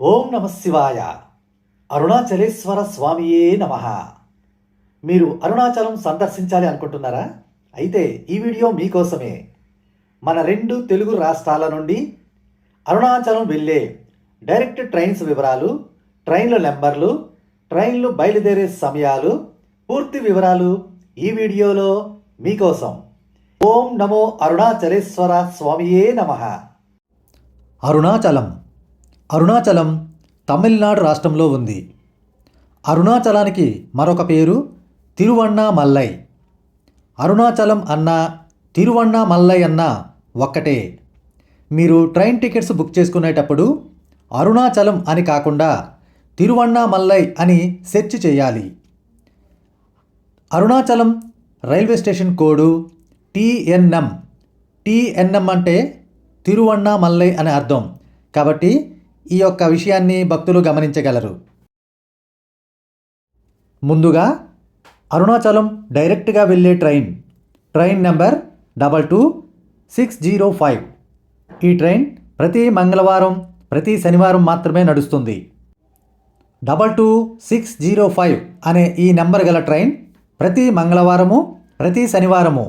ఓం నమ శివాయ. అరుణాచలేశ్వర స్వామియే నమ. మీరు అరుణాచలం సందర్శించాలి అనుకుంటున్నారా? అయితే ఈ వీడియో మీకోసమే. మన రెండు తెలుగు రాష్ట్రాల నుండి అరుణాచలం వెళ్ళే డైరెక్ట్ ట్రైన్స్ వివరాలు ట్రైన్ల నెంబర్లు ట్రైన్లు బయలుదేరే సమయాలు పూర్తి వివరాలు ఈ వీడియోలో మీకోసం. ఓం నమో అరుణాచలేశ్వర స్వామియే నమః. అరుణాచలం అరుణాచలం తమిళనాడు రాష్ట్రంలో ఉంది. అరుణాచలానికి మరొక పేరు తిరువన్నామల్లై. అరుణాచలం అన్న తిరువన్నామల్లై అన్న ఒక్కటే. మీరు ట్రైన్ టికెట్స్ బుక్ చేసుకునేటప్పుడు అరుణాచలం అని కాకుండా తిరువన్నామల్లై అని సెర్చ్ చేయాలి. Arunachalam railway station code TNM TNM అంటే తిరువన్నామల్లై అని అర్థం. కాబట్టి ఈ యొక్క విషయాన్ని భక్తులు గమనించగలరు. ముందుగా అరుణాచలం డైరెక్ట్గా వెళ్ళే train. Train number double two six zero five. ఈ ట్రైన్ ప్రతి మంగళవారం ప్రతి శనివారం మాత్రమే నడుస్తుంది. Double two six zero five అనే ఈ నెంబర్ గల ట్రైన్ ప్రతి మంగళవారము ప్రతి శనివారము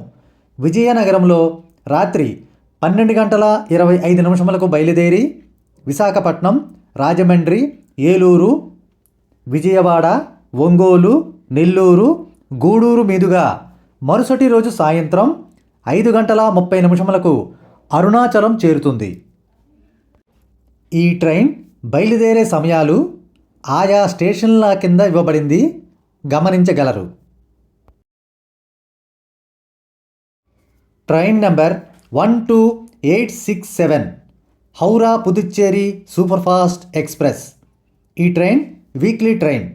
విజయనగరంలో రాత్రి పన్నెండు గంటల ఇరవై ఐదు నిమిషములకు బయలుదేరి విశాఖపట్నం రాజమండ్రి ఏలూరు విజయవాడ ఒంగోలు నెల్లూరు గూడూరు మీదుగా మరుసటి రోజు సాయంత్రం ఐదు గంటల ముప్పై నిమిషములకు అరుణాచలం చేరుతుంది. ఈ ట్రైన్ బయలుదేరే సమయాలు ఆయా స్టేషన్ల కింద ఇవ్వబడింది. గమనించగలరు. Train number one two eight six seven. Howrah Puducherry superfast express. ఈ ట్రైన్ వీక్లీ ట్రైన్.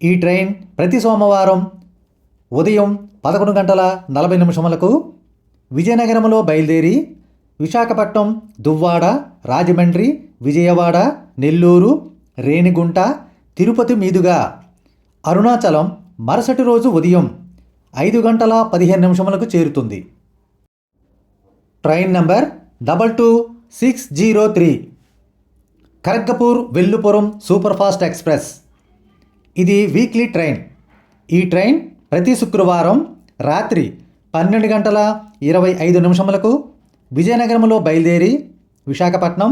ఈ ట్రైన్ ప్రతి సోమవారం ఉదయం పదకొండు గంటల నలభై నిమిషములకు విజయనగరంలో బయలుదేరి విశాఖపట్నం దువ్వాడ రాజమండ్రి విజయవాడ నెల్లూరు రేణిగుంట తిరుపతి మీదుగా అరుణాచలం మరుసటి రోజు ఉదయం ఐదు గంటల పదిహేను నిమిషములకు చేరుతుంది. Train number double two six zero three. Kharagpur Villupuram superfast express. ఇది వీక్లీ ట్రైన్. ఈ ట్రైన్ ప్రతి శుక్రవారం రాత్రి పన్నెండు గంటల ఇరవై ఐదు నిమిషములకు విజయనగరంలో బయలుదేరి విశాఖపట్నం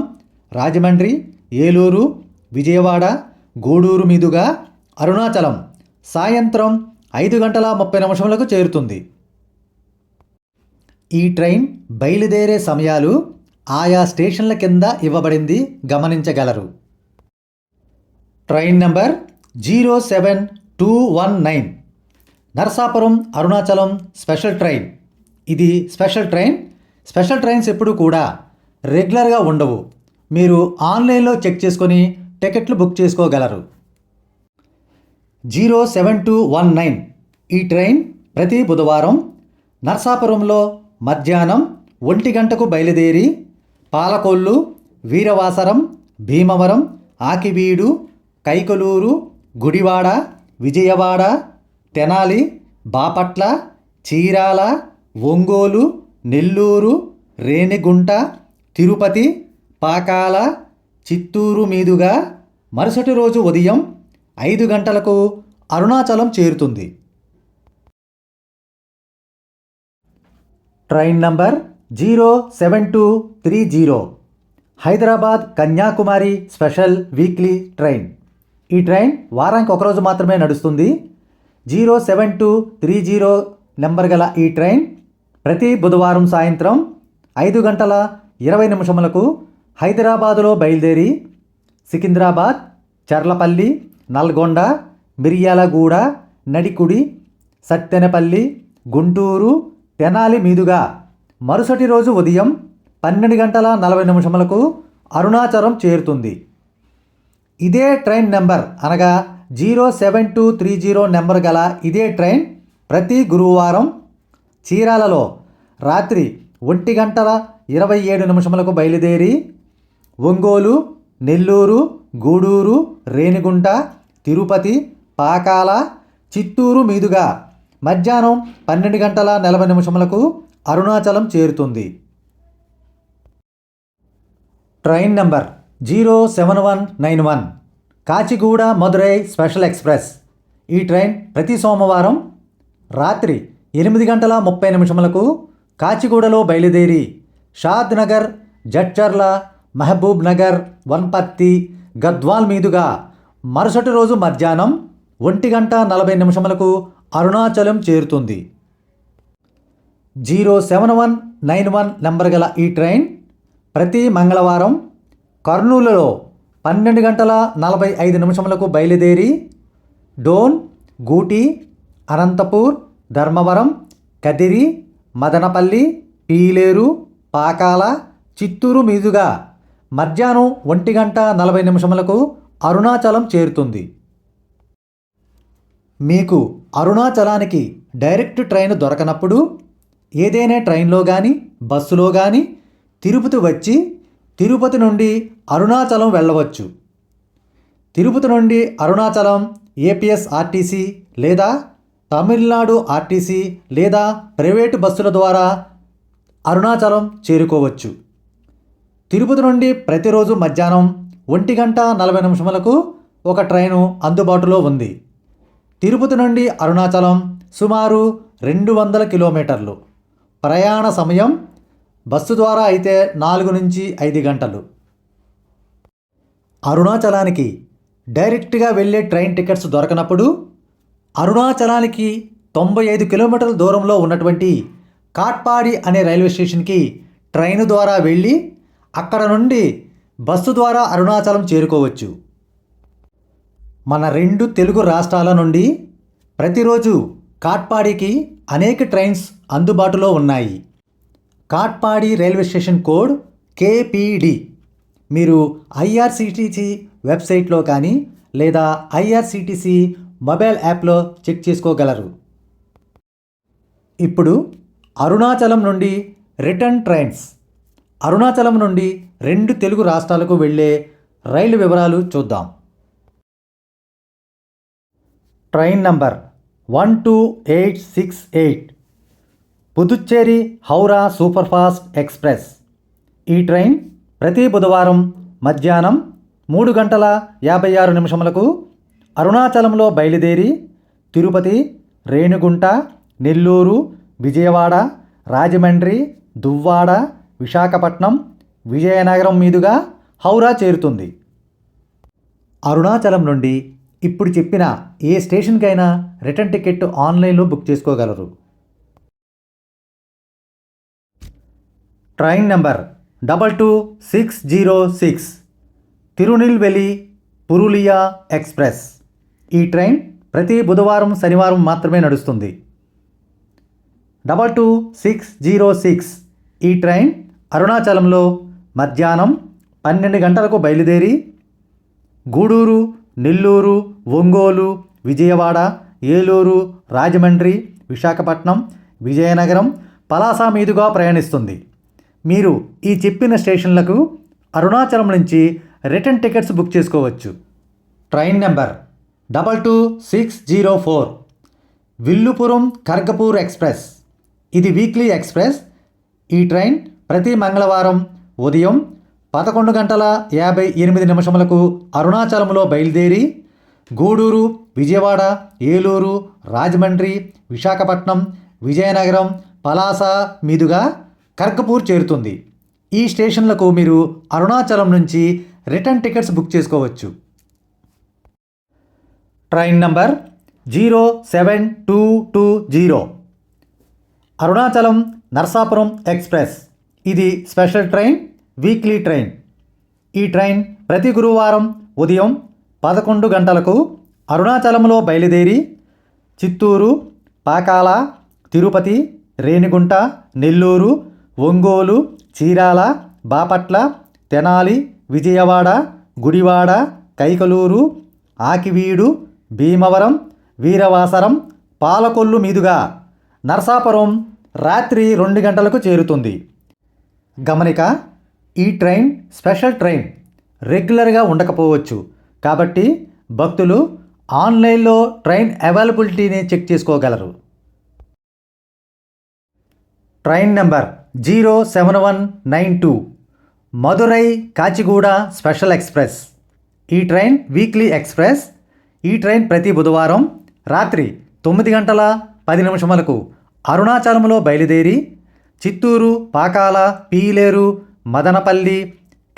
రాజమండ్రి ఏలూరు విజయవాడ గూడూరు మీదుగా అరుణాచలం సాయంత్రం ఐదు గంటల ముప్పై నిమిషములకు చేరుతుంది. ఈ ట్రైన్ బయలుదేరే సమయాలు ఆయా స్టేషన్ల కింద ఇవ్వబడింది గమనించగలరు. Train number zero seven two one nine. Narasapuram Arunachalam special train. ఇది స్పెషల్ ట్రైన్. స్పెషల్ ట్రైన్స్ ఎప్పుడు కూడా రెగ్యులర్గా ఉండవు. మీరు ఆన్లైన్లో చెక్ చేసుకొని టికెట్లు బుక్ చేసుకోగలరు. Zero seven two one nine. ఈ ట్రైన్ ప్రతి బుధవారం నర్సాపురంలో మధ్యాహ్నం ఒంటి గంటకు బయలుదేరి పాలకొల్లు వీరవాసరం భీమవరం ఆకివీడు కైకలూరు గుడివాడ విజయవాడ తెనాలి బాపట్ల చీరాల ఒంగోలు నెల్లూరు రేణిగుంట తిరుపతి పాకాల చిత్తూరు మీదుగా మరుసటి రోజు ఉదయం ఐదు గంటలకు అరుణాచలం చేరుతుంది. Train number zero seven two three zero. Hyderabad Kanyakumari special weekly train. ఈ ట్రైన్ వారానికి ఒకరోజు మాత్రమే నడుస్తుంది. Zero seven two three zero number గల ఈ ట్రైన్ ప్రతి బుధవారం సాయంత్రం ఐదు గంటల ఇరవై నిమిషములకు హైదరాబాదులో బయలుదేరి సికింద్రాబాద్ చర్లపల్లి నల్గొండ మిర్యాలగూడ నడికుడి సత్తెనపల్లి గుంటూరు తెనాలి మీదుగా మరుసటి రోజు ఉదయం పన్నెండు గంటల నలభై నిమిషములకు అరుణాచలం చేరుతుంది. ఇదే ట్రైన్ నెంబర్ అనగా zero seven two three zero number గల ఇదే ట్రైన్ ప్రతి గురువారం చీరాలలో రాత్రి ఒంటి గంటల ఇరవై ఏడు నిమిషములకు బయలుదేరి ఒంగోలు నెల్లూరు గూడూరు రేణిగుంట తిరుపతి పాకాల చిత్తూరు మీదుగా మధ్యాహ్నం పన్నెండు గంటల నలభై నిమిషములకు అరుణాచలం చేరుతుంది. Train number zero seven one nine one Kacheguda Madurai special express. ఈ ట్రైన్ ప్రతి సోమవారం రాత్రి ఎనిమిది గంటల ముప్పై నిమిషములకు కాచిగూడలో బయలుదేరి షాద్ నగర్ జడ్చర్ల మహబూబ్ నగర్ వన్పత్తి గద్వాల్ మీదుగా మరుసటి రోజు మధ్యాహ్నం ఒంటి గంట నలభై నిమిషములకు అరుణాచలం చేరుతుంది. Zero seven one nine one number గల ఈ ట్రైన్ ప్రతి మంగళవారం కర్నూలులో పన్నెండు గంటల నలభై ఐదు నిమిషములకు బయలుదేరి డోన్ గూటి అనంతపూర్ ధర్మవరం కదిరి మదనపల్లి పీలేరు పాకాల చిత్తూరు మీదుగా మధ్యాహ్నం ఒంటి గంట నలభై నిమిషములకు అరుణాచలం చేరుతుంది. మీకు అరుణాచలానికి డైరెక్ట్ ట్రైన్ దొరకనప్పుడు ఏదైనా ట్రైన్లో కానీ బస్సులో కానీ తిరుపతి వచ్చి తిరుపతి నుండి అరుణాచలం వెళ్ళవచ్చు. తిరుపతి నుండి అరుణాచలం ఏపీఎస్ ఆర్టీసీ లేదా తమిళనాడు ఆర్టీసీ లేదా ప్రైవేటు బస్సుల ద్వారా అరుణాచలం చేరుకోవచ్చు. తిరుపతి నుండి ప్రతిరోజు మధ్యాహ్నం ఒంటి గంట నలభై నిమిషములకు ఒక ట్రైను అందుబాటులో ఉంది. తిరుపతి నుండి అరుణాచలం సుమారు రెండు వందల కిలోమీటర్లు. ప్రయాణ సమయం బస్సు ద్వారా అయితే నాలుగు నుంచి ఐదు గంటలు. అరుణాచలానికి డైరెక్ట్గా వెళ్ళే ట్రైన్ టికెట్స్ దొరకనప్పుడు అరుణాచలానికి తొంభై ఐదు కిలోమీటర్ల దూరంలో ఉన్నటువంటి కాట్పాడి అనే రైల్వే స్టేషన్కి ట్రైన్ ద్వారా వెళ్ళి అక్కడ నుండి బస్సు ద్వారా అరుణాచలం చేరుకోవచ్చు. మన రెండు తెలుగు రాష్ట్రాల నుండి ప్రతిరోజు కాట్పాడికి అనేక ట్రైన్స్ అందుబాటులో ఉన్నాయి. Katpadi railway station code KPD మీరు ఐఆర్సిటిసి వెబ్సైట్లో కానీ లేదా ఐఆర్సిటిసి మొబైల్ యాప్లో చెక్ చేసుకోగలరు. ఇప్పుడు అరుణాచలం నుండి రిటర్న్ ట్రైన్స్. అరుణాచలం నుండి రెండు తెలుగు రాష్ట్రాలకు వెళ్ళే రైలు వివరాలు చూద్దాం. Train number one two eight six eight Puducherry Howrah superfast express ఈ ట్రైన్ ప్రతి బుధవారం మధ్యాహ్నం మూడు గంటల యాభై ఆరు నిమిషములకు అరుణాచలంలో బయలుదేరి తిరుపతి రేణుగుంట నెల్లూరు విజయవాడ రాజమండ్రి దువ్వాడ విశాఖపట్నం విజయనగరం మీదుగా హౌరా చేరుతుంది. అరుణాచలం నుండి ఇప్పుడు చెప్పిన ఏ స్టేషన్కైనా రిటర్న్ టికెట్ ఆన్లైన్లో బుక్ చేసుకోగలరు. Train number double two six zero six Tirunelveli Purulia express. ఈ ట్రైన్ ప్రతి బుధవారం శనివారం మాత్రమే నడుస్తుంది. Double two six zero six ఈ ట్రైన్ అరుణాచలంలో మధ్యాహ్నం పన్నెండు గంటలకు బయలుదేరి గూడూరు నెల్లూరు ఒంగోలు విజయవాడ ఏలూరు రాజమండ్రి విశాఖపట్నం విజయనగరం పలాస మీదుగా ప్రయాణిస్తుంది. మీరు ఈ చెప్పిన స్టేషన్లకు అరుణాచలం నుంచి రిటర్న్ టికెట్స్ బుక్ చేసుకోవచ్చు. Train number double two six zero four Villupuram Kharagpur express. ఇది వీక్లీ ఎక్స్ప్రెస్. ఈ ట్రైన్ ప్రతి మంగళవారం ఉదయం పదకొండు గంటల యాభై ఎనిమిది నిమిషములకు అరుణాచలంలో బయలుదేరి గూడూరు విజయవాడ ఏలూరు రాజమండ్రి విశాఖపట్నం విజయనగరం పలాస మీదుగా కర్కపూర్ చేరుతుంది. ఈ స్టేషన్లకు మీరు అరుణాచలం నుంచి రిటర్న్ టికెట్స్ బుక్ చేసుకోవచ్చు. Train number zero seven two two zero. Arunachalam Narsapuram express. ఇది స్పెషల్ ట్రైన్ వీక్లీ ట్రైన్. ఈ ట్రైన్ ప్రతి గురువారం ఉదయం పదకొండు గంటలకు అరుణాచలంలో బయలుదేరి చిత్తూరు పాకాల తిరుపతి రేణిగుంట నెల్లూరు ఒంగోలు చీరాల బాపట్ల తెనాలి విజయవాడ గుడివాడ కైకలూరు ఆకివీడు భీమవరం వీరవాసరం పాలకొల్లు మీదుగా నర్సాపురం రాత్రి రెండు గంటలకు చేరుతుంది. గమనిక ఈ ట్రైన్ స్పెషల్ ట్రైన్ రెగ్యులర్గా ఉండకపోవచ్చు. కాబట్టి భక్తులు ఆన్లైన్లో ట్రైన్ అవైలబిలిటీని చెక్ చేసుకోగలరు. Train number zero seven one nine two Madurai Kacheguda special express. ఈ ట్రైన్ వీక్లీ ఎక్స్ప్రెస్. ఈ ట్రైన్ ప్రతి బుధవారం రాత్రి తొమ్మిది గంటల పది నిమిషములకు అరుణాచలంలో బయలుదేరి చిత్తూరు పాకాల పీలేరు మదనపల్లి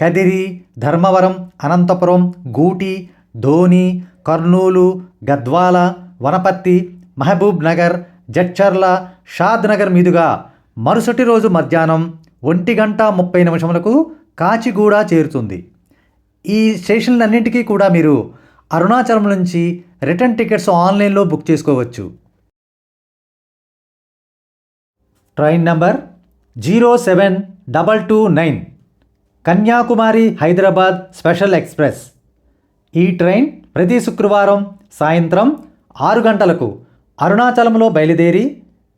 కదిరి ధర్మవరం అనంతపురం గూటి ధోని కర్నూలు గద్వాల వనపత్తి మహబూబ్ నగర్ జడ్చర్ల షాద్ నగర్ మీదుగా మరుసటి రోజు మధ్యాహ్నం ఒంటి గంట ముప్పై నిమిషములకు కాచిగూడ చేరుతుంది. ఈ స్టేషన్లన్నింటికీ కూడా మీరు అరుణాచలం నుంచి రిటర్న్ టికెట్స్ ఆన్లైన్లో బుక్ చేసుకోవచ్చు. Train number zero seven double two nine. Kanyakumari Hyderabad special express. ఈ ట్రైన్ ప్రతి శుక్రవారం సాయంత్రం ఆరు గంటలకు అరుణాచలంలో బయలుదేరి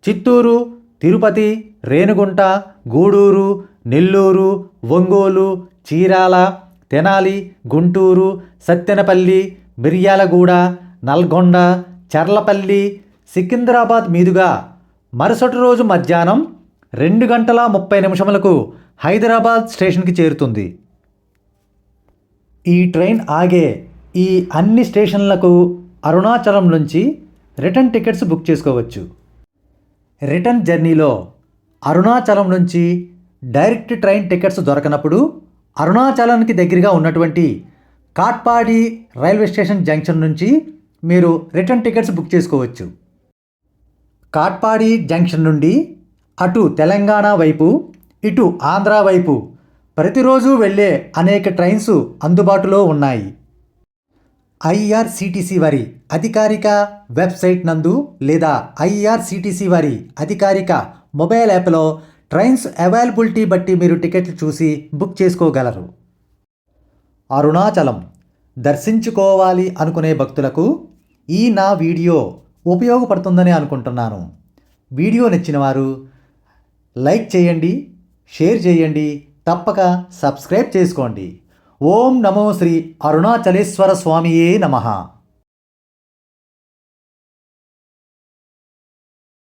చిత్తూరు తిరుపతి రేణుగుంట గూడూరు నెల్లూరు ఒంగోలు చీరాల తెనాలి గుంటూరు సత్తెనపల్లి మిర్యాలగూడ నల్గొండ చర్లపల్లి సికింద్రాబాద్ మీదుగా మరుసటి రోజు మధ్యాహ్నం రెండు గంటల ముప్పై నిమిషములకు హైదరాబాద్ స్టేషన్కి చేరుతుంది. ఈ ట్రైన్ ఆగే ఈ అన్ని స్టేషన్లకు అరుణాచలం నుంచి రిటర్న్ టికెట్స్ బుక్ చేసుకోవచ్చు. రిటర్న్ జర్నీలో అరుణాచలం నుంచి డైరెక్ట్ ట్రైన్ టికెట్స్ దొరకనప్పుడు అరుణాచలానికి దగ్గరగా ఉన్నటువంటి కాట్పాడి రైల్వే స్టేషన్ జంక్షన్ నుంచి మీరు రిటర్న్ టికెట్స్ బుక్ చేసుకోవచ్చు. కాట్పాడి జంక్షన్ నుండి అటు తెలంగాణ వైపు ఇటు ఆంధ్ర వైపు ప్రతిరోజు వెళ్ళే అనేక ట్రైన్స్ అందుబాటులో ఉన్నాయి. ఐఆర్సిటిసి వారి అధికారిక వెబ్సైట్ నందు లేదా ఐఆర్సిటిసి వారి అధికారిక మొబైల్ యాప్లో ట్రైన్స్ అవైలబిలిటీ బట్టి మీరు టికెట్లు చూసి బుక్ చేసుకోగలరు. అరుణాచలం దర్శించుకోవాలి అనుకునే భక్తులకు ఈ నా వీడియో ఉపయోగపడుతుందని అనుకుంటున్నాను. వీడియో నచ్చిన వారు లైక్ చేయండి షేర్ చేయండి. తప్పక సబ్స్క్రైబ్ చేసుకోండి. ఓం నమో శ్రీ అరుణాచలేశ్వర స్వామియే నమః.